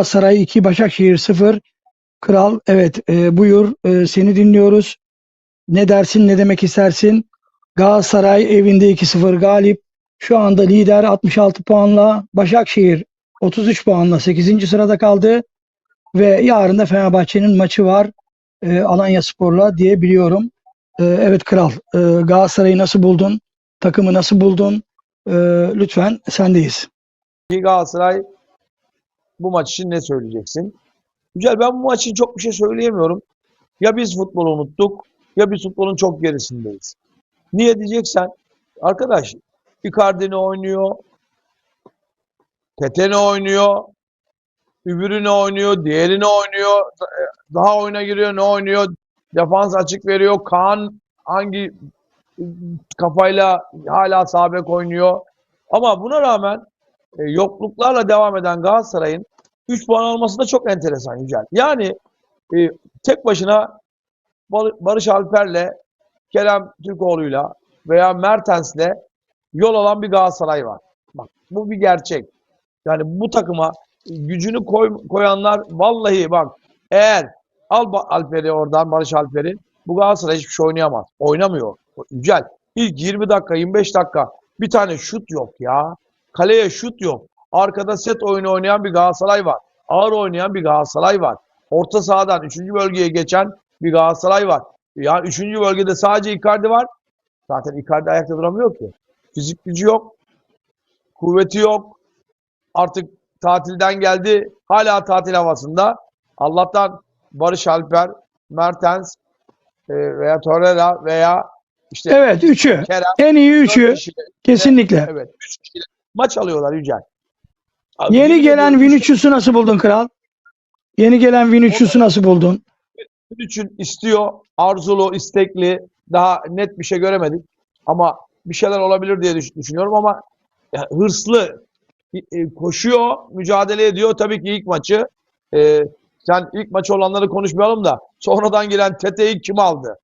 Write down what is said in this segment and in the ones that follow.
Galatasaray 2, Başakşehir 0. Kral evet e, buyur e, seni dinliyoruz. Ne dersin ne demek istersin? Galatasaray evinde 2-0 galip. Şu anda lider 66 puanla. Başakşehir 33 puanla 8. sırada kaldı. Ve yarın da Fenerbahçe'nin maçı var. E, Alanya Spor'la diyebiliyorum. E, evet Kral e, Galatasaray'ı nasıl buldun? Takımı nasıl buldun? E, lütfen sendeyiz. Galatasaray bu maç için ne söyleyeceksin? Güzel ben bu maç için çok bir şey söyleyemiyorum. Ya biz futbolu unuttuk ya biz futbolun çok gerisindeyiz. Niye diyeceksen arkadaş Icardi ne oynuyor? Tete ne oynuyor? Öbürü ne oynuyor? Diğeri ne oynuyor? Daha oyuna giriyor ne oynuyor? Defans açık veriyor. Kaan hangi kafayla hala sağ bek oynuyor? Ama buna rağmen yokluklarla devam eden Galatasaray'ın 3 puan alması da çok enteresan Yücel. Yani e, tek başına Bar- Barış Alper'le Kerem Türkoğlu'yla veya Mertens'le yol alan bir Galatasaray var. Bak bu bir gerçek. Yani bu takıma gücünü koy, koyanlar vallahi bak eğer al Alper'i oradan Barış Alper'i bu Galatasaray hiçbir şey oynayamaz. Oynamıyor. Güzel. İlk 20 dakika 25 dakika bir tane şut yok ya. Kaleye şut yok. Arkada set oyunu oynayan bir Galatasaray var. Ağır oynayan bir Galatasaray var. Orta sahadan 3. bölgeye geçen bir Galatasaray var. Yani 3. bölgede sadece Icardi var. Zaten Icardi ayakta duramıyor ki. Fizik gücü yok. Kuvveti yok. Artık tatilden geldi. Hala tatil havasında. Allah'tan Barış Alper, Mertens e, veya Torreira veya işte Evet üçü. Kerem En iyi üçü. Kesinlikle. Evet. Üç kişiyle maç alıyorlar Yücel. Abi, Yeni gelen Vinicius'u nasıl buldun kral? Yeni gelen Vinicius'u nasıl buldun? için istiyor, arzulu, istekli, daha net bir şey göremedik. Ama bir şeyler olabilir diye düş- düşünüyorum ama ya, hırslı, e, koşuyor, mücadele ediyor. Tabii ki ilk maçı, e, sen ilk maçı olanları konuşmayalım da sonradan gelen Tete'yi kim aldı?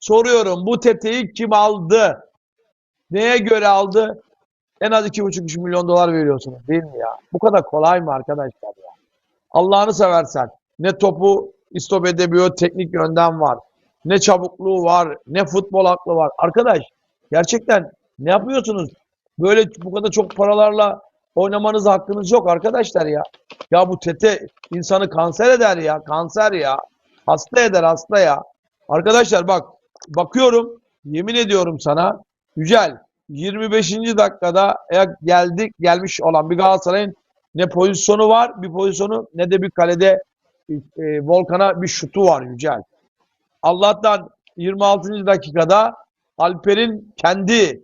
Soruyorum bu Tete'yi kim aldı? Neye göre aldı? En az 2,5-3 milyon dolar veriyorsunuz değil mi ya? Bu kadar kolay mı arkadaşlar ya? Allah'ını seversen. Ne topu istop edebiliyor, teknik yönden var. Ne çabukluğu var, ne futbol aklı var. Arkadaş, gerçekten ne yapıyorsunuz? Böyle bu kadar çok paralarla oynamanız hakkınız yok arkadaşlar ya. Ya bu tete insanı kanser eder ya, kanser ya. Hasta eder, hasta ya. Arkadaşlar bak, bakıyorum, yemin ediyorum sana, Yücel, 25. dakikada geldik, gelmiş olan bir Galatasaray'ın ne pozisyonu var bir pozisyonu ne de bir kalede e, Volkan'a bir şutu var Yücel. Allah'tan 26. dakikada Alper'in kendi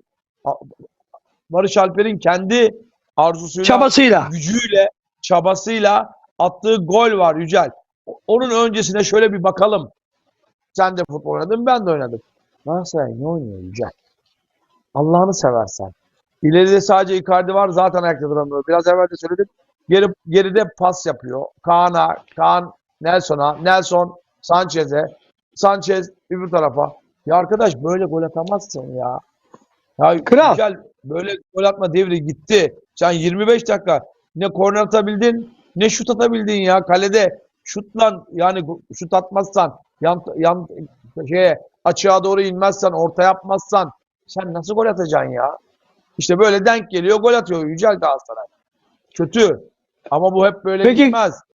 Barış Alper'in kendi arzusuyla Çabasıyla. gücüyle çabasıyla attığı gol var Yücel. Onun öncesine şöyle bir bakalım. Sen de futbol oynadın ben de oynadım. Galatasaray ne oynuyor Yücel? Allah'ını seversen. İleride sadece Icardi var zaten ayakta duramıyor. Biraz evvel de söyledim. Geri, geride pas yapıyor. Kaan'a, Kaan Nelson'a, Nelson Sanchez'e, Sanchez öbür tarafa. Ya arkadaş böyle gol atamazsın ya. Ya Kral. Güzel, böyle gol atma devri gitti. Sen 25 dakika ne korner atabildin ne şut atabildin ya. Kalede şutlan yani şut atmazsan yan, yan şeye, açığa doğru inmezsen orta yapmazsan sen nasıl gol atacaksın ya? İşte böyle denk geliyor gol atıyor Yücel Galatasaray. Kötü. Ama bu hep böyle Peki- gitmez.